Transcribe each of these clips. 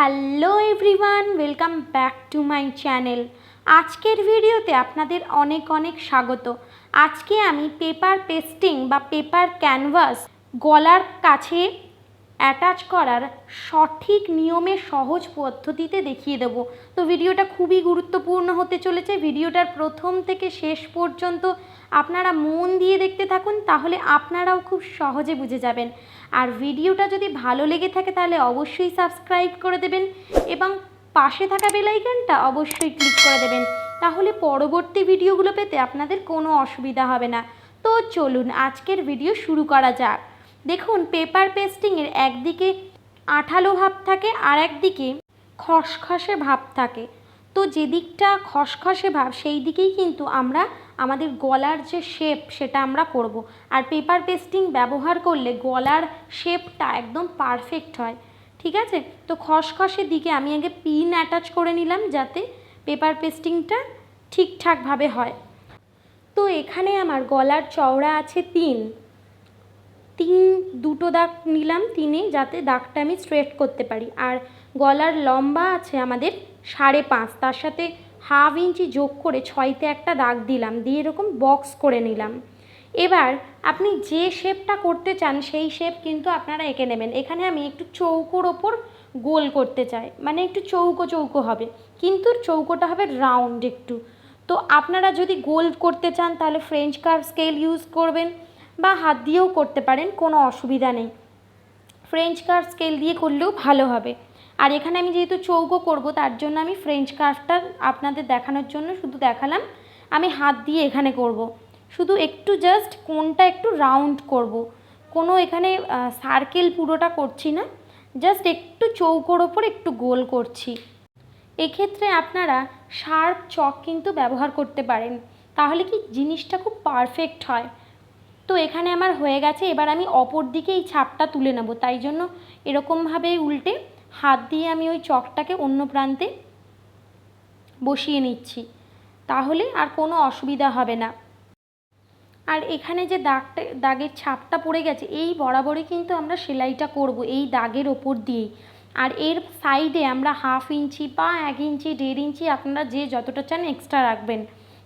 Hello everyone welcome back to my channel আজকের ভিডিওতে আপনাদের অনেক অনেক স্বাগত। আজকে আমি পেপার পেস্টিং বা পেপার ক্যানভাস গলার কাছে অ্যাটাচ করার সঠিক নিয়মে সহজ পদ্ধতিতে দেখিয়ে দেব। তো ভিডিওটা খুবই গুরুত্বপূর্ণ হতে চলেছে। ভিডিওটার প্রথম থেকে শেষ পর্যন্ত আপনারা মন দিয়ে দেখতে থাকুন, তাহলে আপনারাও খুব সহজে বুঝে যাবেন। আর ভিডিওটা যদি ভালো লেগে থাকে, তাহলে অবশ্যই সাবস্ক্রাইব করে দেবেন এবং পাশে থাকা বেলাইকনটা অবশ্যই ক্লিক করে দেবেন। তাহলে পরবর্তী ভিডিওগুলো পেতে আপনাদের কোনো অসুবিধা হবে না। তো চলুন, আজকের ভিডিও শুরু করা যাক। দেখুন পেপার পেস্টিংয়ের একদিকে আঠালো ভাব থাকে আর একদিকে খসখসে ভাব থাকে। তো যে দিকটা খসখসে ভাব, সেই দিকেই কিন্তু আমরা আমাদের গলার যে শেপ সেটা আমরা করব। আর পেপার পেস্টিং ব্যবহার করলে গলার শেপটা একদম পারফেক্ট হয়। ঠিক আছে? তো খসখসে দিকে আমি আগে পিন অ্যাটাচ করে নিলাম যাতে পেপার পেস্টিংটা ঠিকঠাকভাবে হয়। তো এখানে আমার গলার চওড়া আছে তিন। তিন, দুটো দাগ নিলাম তিনে যাতে দাগটা আমি স্ট্রেট করতে পারি। আর গলার লম্বা আছে আমাদের সাড়ে পাঁচ, তার সাথে হাফ ইঞ্চি যোগ করে ছয়তে একটা দাগ দিলাম, দিয়ে এরকম বক্স করে নিলাম। এবার আপনি যে শেপটা করতে চান, সেই শেপ কিন্তু আপনারা এঁকে নেবেন। এখানে আমি একটু চৌকোর ওপর গোল করতে চাই মানে একটু চৌকো চৌকো হবে, কিন্তু চৌকোটা হবে রাউন্ড একটু। তো আপনারা যদি গোল করতে চান, তাহলে ফ্রেঞ্চ কার্ভ স্কেল ইউজ করবেন। বা হাত দিয়েও করতে পারেন, কোনো অসুবিধা নেই। ফ্রেঞ্চ কার্ভ স্কেল দিয়ে করলেও ভালো হবে। আর এখানে আমি যেহেতু চৌকো করব, তার জন্য আমি ফ্রেঞ্চ কার্ভটা আপনাদের দেখানোর জন্য শুধু দেখালাম। আমি হাত দিয়ে এখানে করব। শুধু একটু জাস্ট কোনটা একটু রাউন্ড করব। কোনো এখানে সার্কেল পুরোটা করছি না। জাস্ট একটু চৌকোর ওপর একটু গোল করছি। এক্ষেত্রে আপনারা শার্প চক কিন্তু ব্যবহার করতে পারেন। তাহলে কি জিনিসটা খুব পারফেক্ট হয়। তো এখানে আমার হয়ে গেছে, এবার আমি অপর দিকে এই ছাপটা তুলে নেব। তাই জন্য এরকমভাবে উল্টে হাত দিয়ে আমি ওই চকটাকে অন্য প্রান্তে বসিয়ে নিচ্ছি। তাহলে আর কোনো অসুবিধা হবে না। আর এখানে যে দাগটা, দাগের ছাপটা পড়ে গেছে, এই বরাবরই কিন্তু আমরা সেলাইটা করব এই দাগের ওপর দিয়েই। আর এর সাইডে আমরা হাফ ইঞ্চি বা এক ইঞ্চি, দেড় ইঞ্চি আপনারা যে যতটা চান এক্সট্রা রাখবেন।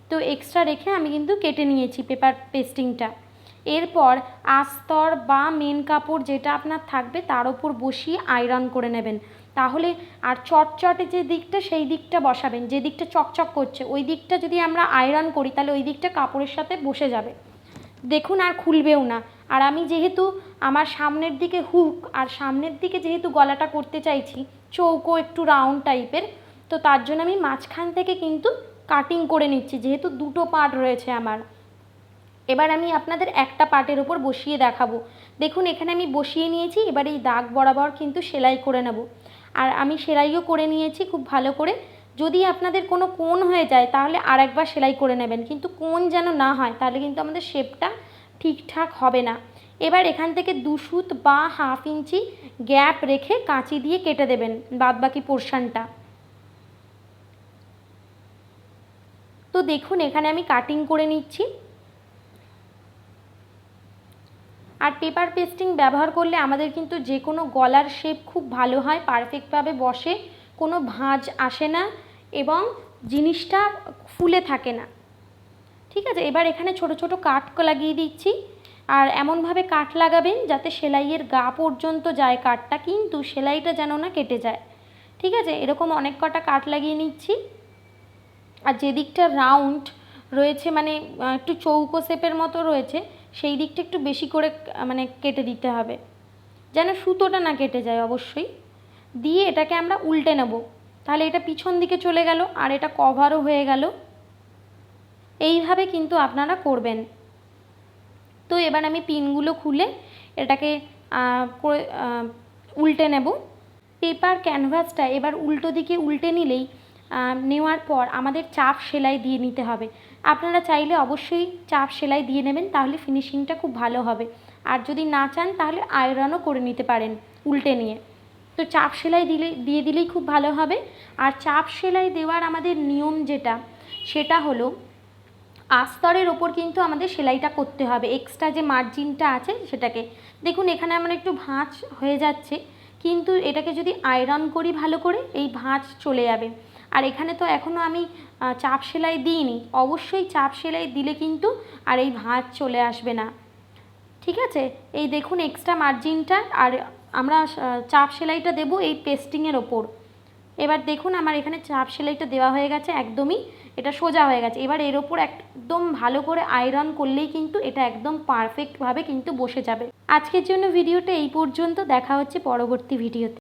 তো এক্সট্রা রেখে আমি কিন্তু কেটে নিয়েছি পেপার পেস্টিংটা এরপর আস্তর বা মেন কাপড় যেটা আপনার থাকবে তার ওপর বসিয়ে আয়রন করে নেবেন। তাহলে আর চটচটে যে দিকটা সেই দিকটা বসাবেন, যে দিকটা চকচক করছে, ওই দিকটা যদি আমরা আয়রন করি তাহলে ওই দিকটা কাপড়ের সাথে বসে যাবে। দেখুন আর খুলবেও না। আর আমি যেহেতু আমার সামনের দিকে হুক, আর সামনের দিকে যেহেতু গলাটা করতে চাইছি, চৌকো একটু রাউন্ড টাইপের, তো তার জন্য আমি মাঝখান থেকে কিন্তু কাটিং করে নিচ্ছি, যেহেতু দুটো পার্ট রয়েছে আমার। এবার আমি আপনাদের একটা পার্টের ওপর বসিয়ে দেখাবো। দেখুন, এখানে আমি বসিয়ে নিয়েছি, এবার এই দাগ বরাবর কিন্তু সেলাই করে নেব। আর আমি সেলাইও করে নিয়েছি খুব ভালো করে। যদি আপনাদের কোনো কোণ হয়ে যায়, তাহলে আর একবার সেলাই করে নেবেন। কিন্তু কোন যেন না হয়, তাহলে কিন্তু আমাদের শেপটা ঠিকঠাক হবে না। এবার এখান থেকে দু সুত বা হাফ ইঞ্চি গ্যাপ রেখে কাঁচি দিয়ে কেটে দেবেন বাদবাকি পোর্শানটা। তো দেখুন, এখানে আমি কাটিং করে নিচ্ছি। আর পেপার পেস্টিং ব্যবহার করলে আমাদের কিন্তু যে কোনো গলার শেপ খুব ভালো হয় পারফেক্টভাবে বসে, কোনো ভাঁজ আসে না এবং জিনিসটা ফুলে থাকে না। ঠিক আছে, এবার এখানে ছোট ছোট কাট লাগিয়ে দিচ্ছি আর এমনভাবে কাট লাগাবেন যাতে সেলাইয়ের গা পর্যন্ত যায় কাঠটা, কিন্তু সেলাইটা যেন না কেটে যায়। ঠিক আছে, এরকম অনেক কটা কাট লাগিয়ে নিচ্ছি। আর যে দিকটা রাউন্ড রয়েছে মানে একটু চৌকো শেপের মতো রয়েছে, সেই দিকটা একটু বেশি করে মানে কেটে দিতে হবে। যেন সুতোটা না কেটে যায় অবশ্যই। দিয়ে এটাকে আমরা উল্টে নেব। তাহলে এটা পিছন দিকে চলে গেল আর এটা কভারও হয়ে গেল। এইভাবে কিন্তু আপনারা করবেন। তো এবার আমি পিনগুলো খুলে এটাকে উল্টে নেব। পেপার ক্যানভাসটা এবার উল্টো দিকে উল্টে নিলেই নেওয়ার পর আমাদের চাপ সেলাই দিয়ে নিতে হবে। আপনারা চাইলে অবশ্যই চাপ সেলাই দিয়ে নেবেন, তাহলে ফিনিশিংটা খুব ভালো হবে। আর যদি না চান, তাহলে আয়রনও করে নিতে পারেন উল্টে নিয়ে। তো চাপ সেলাই দিলে, দিয়ে দিলেই খুব ভালো হবে। আর চাপ সেলাই দেওয়ার আমাদের নিয়ম যেটা, সেটা হলো আস্তরের ওপর কিন্তু আমাদের সেলাইটা করতে হবে। এক্সট্রা যে মার্জিনটা আছে সেটাকে। দেখুন, এখানে আমার একটু ভাঁজ হয়ে যাচ্ছে, কিন্তু এটাকে যদি আয়রন করি ভালো করে, এই ভাঁজ চলে যাবে। আর এখানে তো এখনও আমি চাপ সেলাই দিইনি। অবশ্যই চাপ সেলাই দিলে কিন্তু আর এই ভাঁজ চলে আসবে না। ঠিক আছে? এই দেখুন এক্সট্রা মার্জিনটা আর আমরা চাপ সেলাইটা দেব এই পেস্টিংয়ের ওপর। এবার দেখুন আমার এখানে চাপ সেলাইটা দেওয়া হয়ে গেছে একদমই, এটা সোজা হয়ে গেছে। এবার এর ওপর একদম ভালো করে আয়রন করলেই কিন্তু এটা একদম পারফেক্টভাবে কিন্তু বসে যাবে। আজকের জন্য ভিডিওটা এই পর্যন্ত। দেখা হচ্ছে পরবর্তী ভিডিওতে।